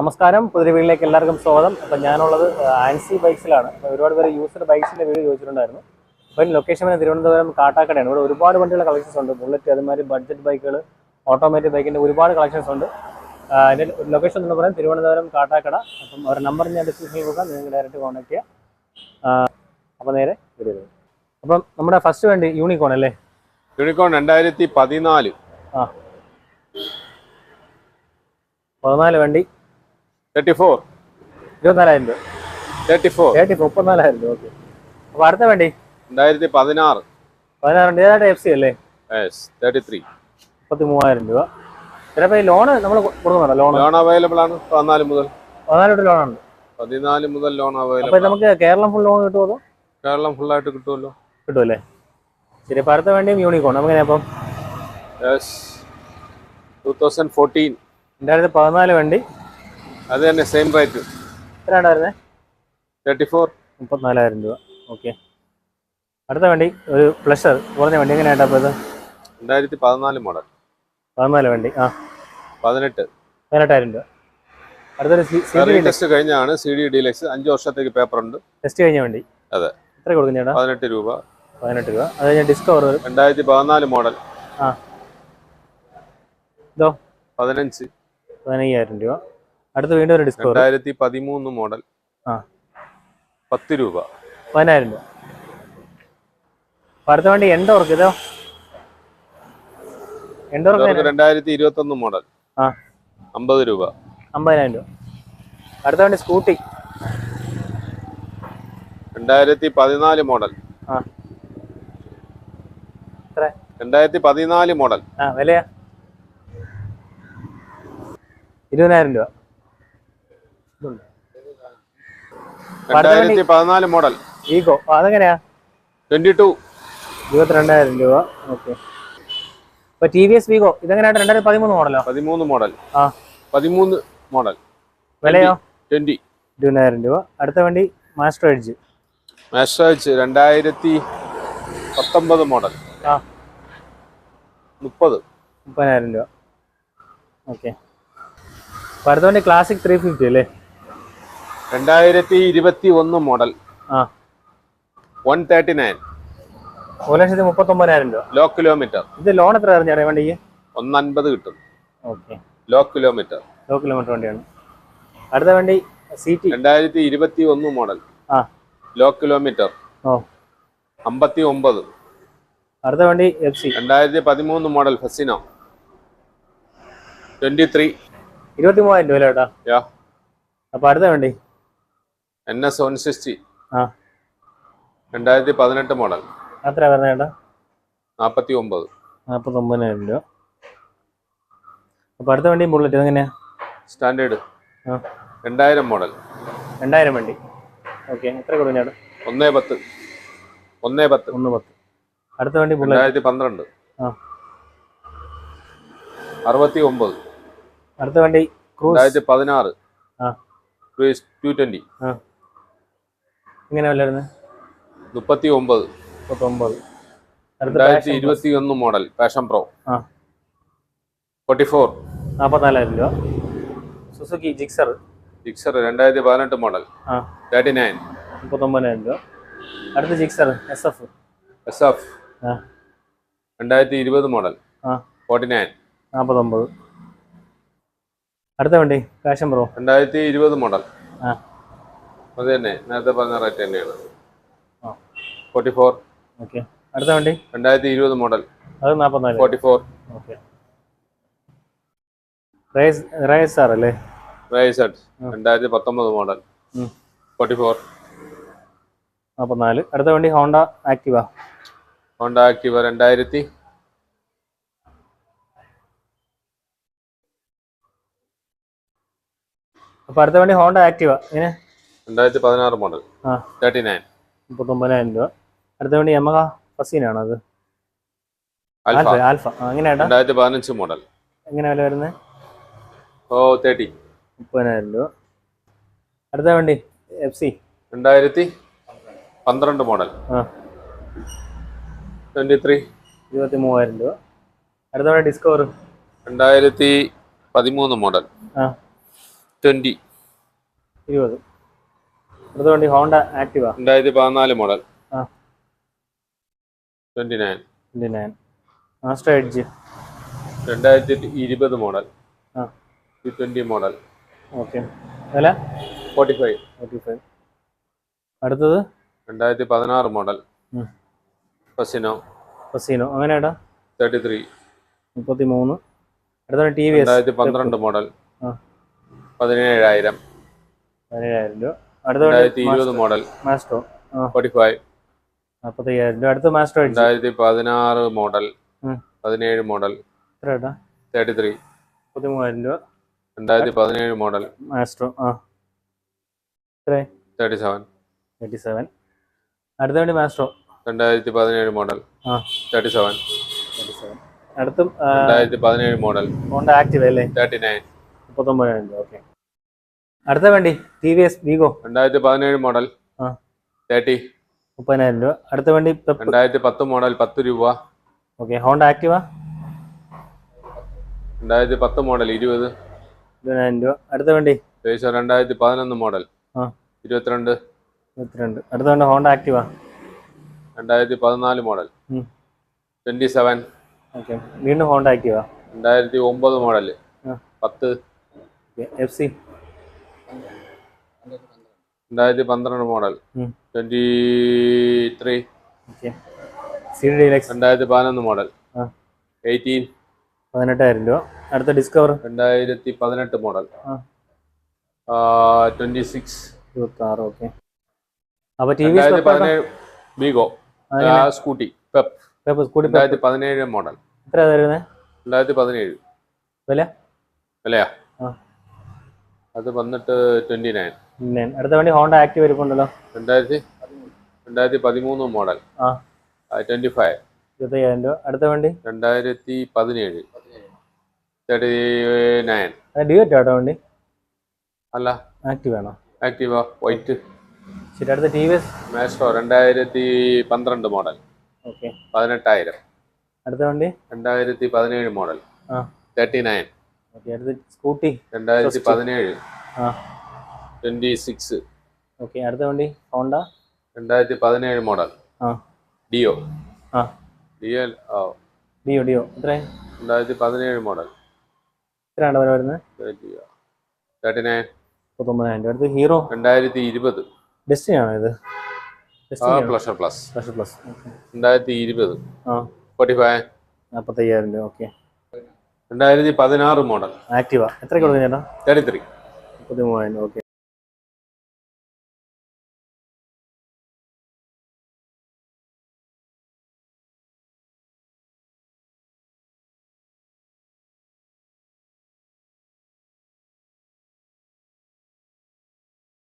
നമസ്കാരം. പുതിയ വീട്ടിലേക്ക് എല്ലാവർക്കും സ്വാഗതം. അപ്പം ഞാനുള്ളത് ആൻസി ബൈക്സിലാണ്. അപ്പോൾ ഒരുപാട് പേര് യൂസ്ഡ് ബൈക്സിന്റെ വീഡിയോ ചോദിച്ചിട്ടുണ്ടായിരുന്നു. അപ്പം ലൊക്കേഷൻ വരെ തിരുവനന്തപുരം കാട്ടാക്കടയാണ്. ഇവിടെ ഒരുപാട് വണ്ടികളുടെ കളക്ഷൻസ് ഉണ്ട്. ബുള്ളറ്റ് അതുമാതിരി ബഡ്ജറ്റ് ബൈക്കുകൾ ഓട്ടോമാറ്റിക് ബൈക്കിന്റെ ഒരുപാട് കളക്ഷൻസ് ഉണ്ട്. അതിന്റെ ലൊക്കേഷൻ എന്ന് പറയുന്നത് തിരുവനന്തപുരം കാട്ടാക്കട. അപ്പം അവരുടെ നമ്പർ ഞാൻ ഡിസ്ക്രിപ്ഷനിൽ കൊടുക്കാം. നിങ്ങൾക്ക് ഡയറക്റ്റ് കോൺടാക്ട് ചെയ്യാം. അപ്പം നേരെ വീഡിയോ അപ്പം നമ്മുടെ ഫസ്റ്റ് വണ്ടി യൂണിക്കോൺ അല്ലേ? യൂണിക്കോൺ രണ്ടായിരത്തി പതിനാല്. ആ. പതിനാല് വണ്ടി. തേർട്ടി ഫോർ ഇരുപത്തിനാലായിരം രൂപ. തേർട്ടി ഫോർ തേർട്ടി മുപ്പത്തിനാലായിരം രൂപ ഓക്കെ അപ്പോൾ അടുത്ത വണ്ടി? രണ്ടായിരത്തി പതിനാറ്. പതിനാറുണ്ട് ഏതായിട്ട് എഫ് സി അല്ലേ? തേർട്ടി ത്രീ മുപ്പത്തി മൂവായിരം രൂപ. ചിലപ്പോൾ ഈ ലോണ് നമ്മൾ കൊടുക്കുന്നുണ്ടോ? ലോൺ ലോൺ അവൈലബിൾ ആണ്. പതിനാല് മുതൽ. പതിനാല് തൊട്ട് ലോണുണ്ട് പതിനാല് മുതൽ ലോൺ അപ്പോൾ അവൈലബിൾ നമുക്ക് കേരളം ഫുൾ ലോൺ കിട്ടുമോ അതോ? കേരളം ഫുള്ളായിട്ട് കിട്ടുമല്ലോ കിട്ടുമല്ലേ ശരി അപ്പോൾ അടുത്ത വേണ്ടിയും യൂണിക്കോൺ നമുക്കെങ്ങനെ അപ്പം ടൂ തൗസൻഡ് ഫോർട്ടീൻ രണ്ടായിരത്തി പതിനാല് വണ്ടി. അത് തന്നെ സെയിം റേറ്റ് എത്രയാണ് വരുന്നത് തേർട്ടി ഫോർ മുപ്പത്തിനാലായിരം രൂപ. ഓക്കെ അടുത്ത വണ്ടി ഒരു പ്ലഷർ കുറഞ്ഞ വണ്ടി എങ്ങനെയാണ് അപ്പോൾ ഇത് രണ്ടായിരത്തി പതിനാല് മോഡൽ പതിനാല് വണ്ടി. ആ. പതിനെട്ട്. പതിനെട്ടായിരം രൂപ. അടുത്തൊരു ടെസ്റ്റ് കഴിഞ്ഞാണ് സി ഡി ഡീലക്സ് അഞ്ച് വർഷത്തേക്ക് പേപ്പർ ഉണ്ട്. ടെസ്റ്റ് കഴിഞ്ഞ വണ്ടി. അതെ. എത്ര കൊടുക്കും ചേട്ടാ? പതിനെട്ട് രൂപ. പതിനെട്ട് രൂപ. അത് കഴിഞ്ഞാൽ ഡിസ്കവർ രണ്ടായിരത്തി പതിനാല് മോഡൽ ആ. ഇതോ? പതിനഞ്ച്. പതിനയ്യായിരം രൂപ. അടുത്ത് വീണ്ടും ഒരു ഡിസ്കവർ രണ്ടായിരത്തി പതിമൂന്ന് മോഡൽ ആ. പത്ത് രൂപ. പതിനായിരം രൂപ. അടുത്ത വണ്ടി എൻഡോർക്ക് ഇതോ എൻഡോർക്ക് രണ്ടായിരത്തി ഇരുപത്തി ഒന്ന് മോഡൽ ആ. അമ്പത് രൂപ. അമ്പതിനായിരം രൂപ. അടുത്ത വണ്ടി സ്കൂട്ടി. രണ്ടായിരത്തി പതിനാല് മോഡൽ ആ. രണ്ടായിരത്തി പതിനാല് മോഡൽ ആ വിലയാ? ഇരുപതിനായിരം രൂപ. രണ്ടായിരത്തി പതിനാല് മോഡൽ. ഈഗോ. അതെങ്ങനെയാ? Twenty two. ഇരുപത്തിരണ്ടായിരം രൂപ. ഓക്കെ. ഇപ്പൊ ടി വി എസ് വീഗോ ഇതെങ്ങനെയാണ് രണ്ടായിരത്തി പതിമൂന്ന് മോഡലോ? പതിമൂന്ന് മോഡൽ. ആ. പതിമൂന്ന് മോഡൽ. വിലയോ? ട്വന്റി. ഇരുപതിനായിരം രൂപ. അടുത്ത വണ്ടി മാസ്റ്റർ എഡ്ജ് മാസ്റ്റേഴ്സ് രണ്ടായിരത്തി പത്തൊമ്പത് മോഡൽ. ആ. മുപ്പത്. മുപ്പതിനായിരം രൂപ. ഓക്കെ. അടുത്ത വണ്ടി ക്ലാസിക് ത്രീ ഫിഫ്റ്റി അല്ലേ? രണ്ടായിരത്തി ഇരുപത്തി ഒന്ന് മോഡൽ. ആ. വൺ തേർട്ടി നയൻ ഒരു ലക്ഷത്തി മുപ്പത്തൊമ്പതിനായിരം രൂപ. ലോ കിലോമീറ്റർ ഇത് ലോൺ എത്ര അറിഞ്ഞാടേ വണ്ടിക്ക് ഒന്നൻപത് കിട്ടും. Okay. Low kilometre low kilometre വണ്ടിയാണ്. അടുത്ത വണ്ടി സി ടി രണ്ടായിരത്തി ഇരുപത്തി ഒന്ന് മോഡൽ. ആ. ലോ കിലോമീറ്റർ ഓ. അമ്പത്തി ഒമ്പത് അടുത്ത വണ്ടി എഫ് സി രണ്ടായിരത്തി പതിമൂന്ന് മോഡൽ ഫെസിനോ ട്വന്റി ത്രീ ഇരുപത്തി മൂവായിരം രൂപ ചേട്ടാ യാ അപ്പോൾ അടുത്ത വണ്ടി. N S one sixty. രണ്ടായിരത്തി പതിനെട്ട് മോഡൽ. എത്ര വരുന്നത് ചേട്ടാ നാൽപ്പത്തി ഒമ്പത് നാൽപ്പത്തൊമ്പതിനായിരം രൂപ. അപ്പോൾ അടുത്ത വണ്ടി ബുള്ളറ്റ് ഇതെങ്ങനെയാ? സ്റ്റാൻഡേർഡ്. രണ്ടായിരം മോഡൽ. രണ്ടായിരം വണ്ടി. ഓക്കെ എത്ര കൊടുക്കും ചേട്ടാ ഒന്നേ പത്ത്. ഒന്നേ പത്ത്. ഒന്ന് പത്ത്. അടുത്ത വണ്ടി രണ്ടായിരത്തി പന്ത്രണ്ട് അറുപത്തി ഒമ്പത് അടുത്ത വണ്ടി ക്രൂസ്? രണ്ടായിരത്തി പതിനാറ് ആ. ക്രൂയിസ് ടു ട്വന്റി എങ്ങനെ വല്ലായിരുന്നു? മുപ്പത്തി ഒമ്പത് മുപ്പത്തൊമ്പത് രണ്ടായിരത്തി ഇരുപത്തി ഒന്ന് മോഡൽ പാഷൻ പ്രോ ആ. ഫോർട്ടി ഫോർ നാൽപ്പത്തിനാലായിരം രൂപ. സുസുക്കി ജിക്സർ ജിക്സർ രണ്ടായിരത്തി പതിനെട്ട് മോഡൽ ആ. തേർട്ടി നയൻ മുപ്പത്തൊമ്പതിനായിരം രൂപ. അടുത്ത Gixxer S F S F ആ. രണ്ടായിരത്തി ഇരുപത് മോഡൽ ആ. ഫോർട്ടി നയൻ നാൽപ്പത്തൊമ്പത് അടുത്ത വണ്ടി പാഷൻ പ്രോ രണ്ടായിരത്തി ഇരുപത് മോഡൽ ആ. അത് തന്നെ നേരത്തെ പറഞ്ഞ റേറ്റ് തന്നെയാണ്. Forty four. ഓക്കെ. അടുത്ത വണ്ടി? രണ്ടായിരത്തി ഇരുപത് മോഡൽ. അത് നാൽപ്പത്തിനാല് forty four. Okay. Race sir അല്ലേ? റേസ് രണ്ടായിരത്തി പത്തൊമ്പത് മോഡൽ. Forty four. നാൽപ്പത്തിനാല് അടുത്ത വണ്ടി ഹോണ്ട ആക്ടിവ? ഹോണ്ട ആക്റ്റീവ രണ്ടായിരത്തി അപ്പൊ അടുത്ത വണ്ടി ഹോണ്ട ആക്ടിവ. ഇങ്ങനെ രണ്ടായിരത്തി പതിനാറ് മോഡൽ തേർട്ടി നയൻ. മുപ്പത്തൊമ്പതിനായിരം രൂപ. അടുത്ത വേണ്ടി യമഹ ഫസീനാണോ അത്? ആൽഫ. ആൽഫ ആ, എങ്ങനെയാട്ടാ രണ്ടായിരത്തി പതിനഞ്ച് മോഡൽ. എങ്ങനെ വില വരുന്നത് ഓ തേർട്ടി. മുപ്പതിനായിരം രൂപ. അടുത്ത വേണ്ടി എഫ് സി. രണ്ടായിരത്തി പന്ത്രണ്ട് മോഡൽ. ട്വന്റി ത്രീ ഇരുപത്തി മൂവായിരം രൂപ. അടുത്ത വണ്ടി ഡിസ്കവർ. രണ്ടായിരത്തി പതിമൂന്ന് മോഡൽ ട്വന്റി ഇരുപത്. അടുത്ത വണ്ടി ഹോണ്ട ആക്ടിവ. രണ്ടായിരത്തി പതിനാല് മോഡൽ. ആ. Twenty nine. Twenty nine. Master edge. രണ്ടായിരത്തി ഇരുപത് model. Two twenty model. Okay. വില? Forty five. Forty five. അടുത്തത്? രണ്ടായിരത്തി പതിനാറ് മോഡൽ. ഫസിനോ ഫസിനോ അങ്ങനെ ഏട്ടാ തേർട്ടി ത്രീ. മുപ്പത്തി മൂന്ന് അടുത്ത ടി വി രണ്ടായിരത്തി പന്ത്രണ്ട് മോഡൽ. പതിനേഴായിരം. പതിനേഴായിരം രൂപ. അടുത്ത മോഡൽ മാസ്റ്റോ രൂപ. അടുത്ത രണ്ടായിരത്തി പതിനാറ് മോഡൽ. പതിനേഴ് മോഡൽ തേർട്ടി ത്രീ പതിമൂവായിരം രൂപ. രണ്ടായിരത്തി പതിനേഴ് മോഡൽ മാസ്റ്റോ ആ. തേർട്ടി സെവൻ തേർട്ടി സെവൻ അടുത്ത വണ്ടി മാസ്റ്റോ രണ്ടായിരത്തി പതിനേഴ് മോഡൽ ആ. തേർട്ടി സെവൻ തേർട്ടി സെവൻ അടുത്തും രണ്ടായിരത്തി പതിനേഴ് മോഡൽ ഹോണ്ട ആക്റ്റീവ് അല്ലേ? തേർട്ടി നയൻ മുപ്പത്തൊമ്പതിനായിരം രൂപ. ഓക്കെ അടുത്ത വണ്ടി ടി വി എസ് വീഗോ രണ്ടായിരത്തി പതിനേഴ് മോഡൽ തേർട്ടി. മുപ്പതിനായിരം രൂപ. അടുത്ത വണ്ടി രണ്ടായിരത്തി പത്ത് മോഡൽ പത്ത് രൂപ. ഓക്കെ ഹോണ്ട ആക്റ്റീവ രണ്ടായിരത്തി പത്ത് മോഡൽ ഇരുപത്. ഇരുപതിനായിരം രൂപ. അടുത്ത വണ്ടി? ഏകദേശം രണ്ടായിരത്തി പതിനൊന്ന് മോഡൽ ഇരുപത്തിരണ്ട്. ഇരുപത്തിരണ്ട്. അടുത്ത വണ്ടി ഹോണ്ട ആക്റ്റീവ രണ്ടായിരത്തി പതിനാല് മോഡൽ ട്വന്റി സെവൻ ഓക്കെ. വീണ്ടും ഹോണ്ട ആക്റ്റീവ രണ്ടായിരത്തി ഒമ്പത് മോഡൽ പത്ത്. എഫ് സി രണ്ടായിരത്തി പന്ത്രണ്ട് മോഡൽ. ട്വന്റി ത്രീ രണ്ടായിരത്തി പതിനൊന്ന് മോഡൽ. എയ്റ്റീൻ പതിനെട്ടായിരം രൂപ. അടുത്ത ഡിസ്കവർ രണ്ടായിരത്തി പതിനെട്ട് മോഡൽ. ട്വന്റി സിക്സ് ഇരുപത്തി ആറ് ഓക്കെ. അപ്പൊ ടി വി രണ്ടായിരത്തി പതിനേഴ് ബീഗോ സ്കൂട്ടി പെപ്പ് സ്കൂട്ടി രണ്ടായിരത്തി പതിനേഴ് മോഡൽ. എത്ര തരുന്നത് രണ്ടായിരത്തി പതിനേഴ്. വില? ആ അത് വന്നിട്ട് ട്വന്റി നയൻ അടുത്ത വണ്ടി ഹോണ്ട ആക്റ്റീവ് ഇരിപ്പുണ്ടല്ലോ രണ്ടായിരത്തി രണ്ടായിരത്തി പതിമൂന്ന് മോഡൽ. ആ. ട്വന്റി ഫൈവ് ഇരുപത്തയ്യായിരം രൂപ. അടുത്ത വണ്ടി? രണ്ടായിരത്തി പതിനേഴ് തേർട്ടി നയൻ ആട്ടോ വണ്ടി? അല്ല. ആക്റ്റീവ് ആണോ? ആക്റ്റീവ വൈറ്റ് ശരി അടുത്ത ടി വി എസ് മാസ്ട്രോ രണ്ടായിരത്തി പന്ത്രണ്ട് മോഡൽ. ഓക്കെ. പതിനെട്ടായിരം. അടുത്ത വണ്ടി? രണ്ടായിരത്തി പതിനേഴ് മോഡൽ. ആ. തേർട്ടി നയൻ അടുത്ത സ്കൂട്ടി. രണ്ടായിരത്തി പതിനേഴ് ആ. Twenty six. ഓക്കെ അടുത്ത വണ്ടി ഹോണ്ട? രണ്ടായിരത്തി പതിനേഴ് മോഡൽ. ആ. ഡിയോ. ആ. Dio Dio Dio. എത്ര രണ്ടായിരത്തി പതിനേഴ് മോഡൽ. എത്രയാണ് വില വരുന്നത്? മുപ്പത്തൊമ്പതിനായിരം രൂപ. അടുത്ത് ഹീറോ? രണ്ടായിരത്തി ഇരുപത് ഡെസ്റ്റിനി ആണോ? ഇത് പ്ലസ് പ്ലസ് പ്ലസ് രണ്ടായിരത്തി ഇരുപത് ആ. ഫോർട്ടി ഫൈവ് നാൽപ്പത്തയ്യായിരം രൂപ. ഓക്കെ. രണ്ടായിരത്തി പതിനാറ് മോഡൽ. ആക്റ്റീവ എത്ര കൊടുക്കും ചേട്ടാ? Thirty three. മുപ്പത്തി മൂവായിരം ഓക്കെ.